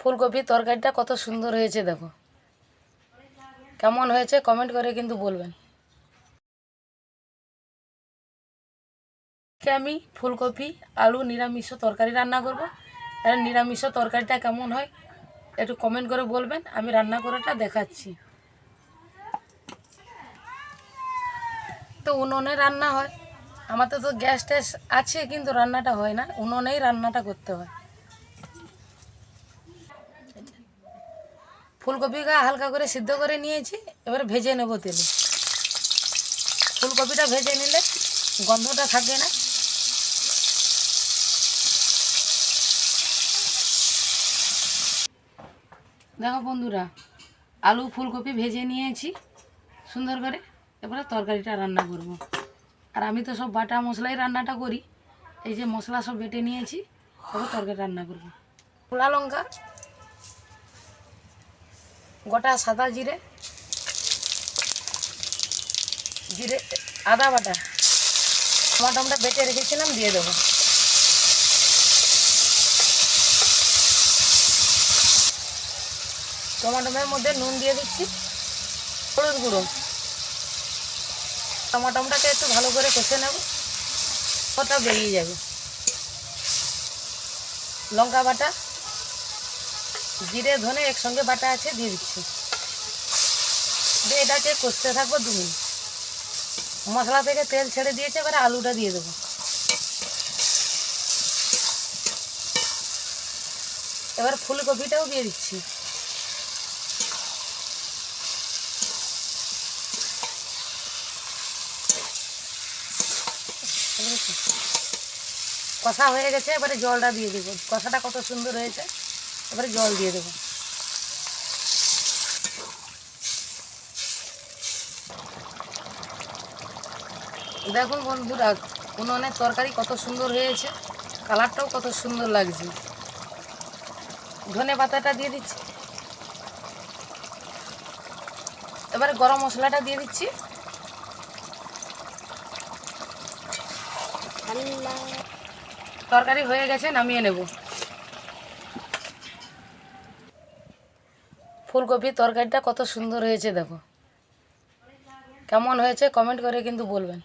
ফুলকপির তরকারিটা কত সুন্দর হয়েছে, দেখো। কেমন হয়েছে কমেন্ট করে কিন্তু বলবেন। আমি ফুলকপি, আলু, নিরামিষ তরকারি রান্না করব। আর নিরামিষ তরকারিটা কেমন হয় একটু কমেন্ট করে বলবেন, আমি রান্না করাটা দেখাচ্ছি। তো উনুনে রান্না হয়। আমাদের তো গ্যাস ট্যাস আছে, কিন্তু রান্নাটা হয় না। উনুনেই রান্নাটা করতে হয়। ফুলকপিটা হালকা করে সিদ্ধ করে নিয়েছি, এবার ভেজে নেব তেলে। ফুলকপিটা ভেজে নিলে গন্ধটা থাকে না। দেখো বন্ধুরা, আলু, ফুলকপি ভেজে নিয়েছি সুন্দর করে। এবারে তরকারিটা রান্না করব। আর আমি তো সব বাটা মশলাই রান্নাটা করি, এই যে মশলা সব বেটে নিয়েছি তবে তরকারি রান্না করব। পোড়া লঙ্কা গোটা সাদা জিরে জিরে, আদা বাটা টমাটোমটা বেটে রেখেছিলাম, দিয়ে দেবো। টমাটোমের মধ্যে নুন দিয়ে দিচ্ছি, হলুদ গুঁড়ো। টমাটোমটাকে একটু ভালো করে কষে নেব, ওটা বেরিয়ে যাবে। লঙ্কা বাটা জিরে, ধনে একসঙ্গে বাটা আছে, দিয়ে দিচ্ছি। দিয়ে এটাকে কষতে থাকব দু মিনিট। মশলা থেকে তেল ছেড়ে দিয়েছে, এবারে আলুটা দিয়ে দেবো। এবার ফুলকপিটাও দিয়ে দিচ্ছি। কষা হয়ে গেছে, এবারে জলটা দিয়ে দেবো। কষাটা কত সুন্দর হয়েছে। এবারে জল দিয়ে দেবো। দেখুন বন্ধুরা উনুনের তরকারি কত সুন্দর হয়েছে কালারটাও কত সুন্দর লাগছে। ধনে পাতাটা দিয়ে দিচ্ছি। এবারে গরম মশলাটা দিয়ে দিচ্ছি। তরকারি হয়ে গেছে নামিয়ে নেব। ফুলকপির তরকারিটা কত সুন্দর হয়েছে দেখো। কেমন হয়েছে? কমেন্ট করে কিন্তু বলবেন।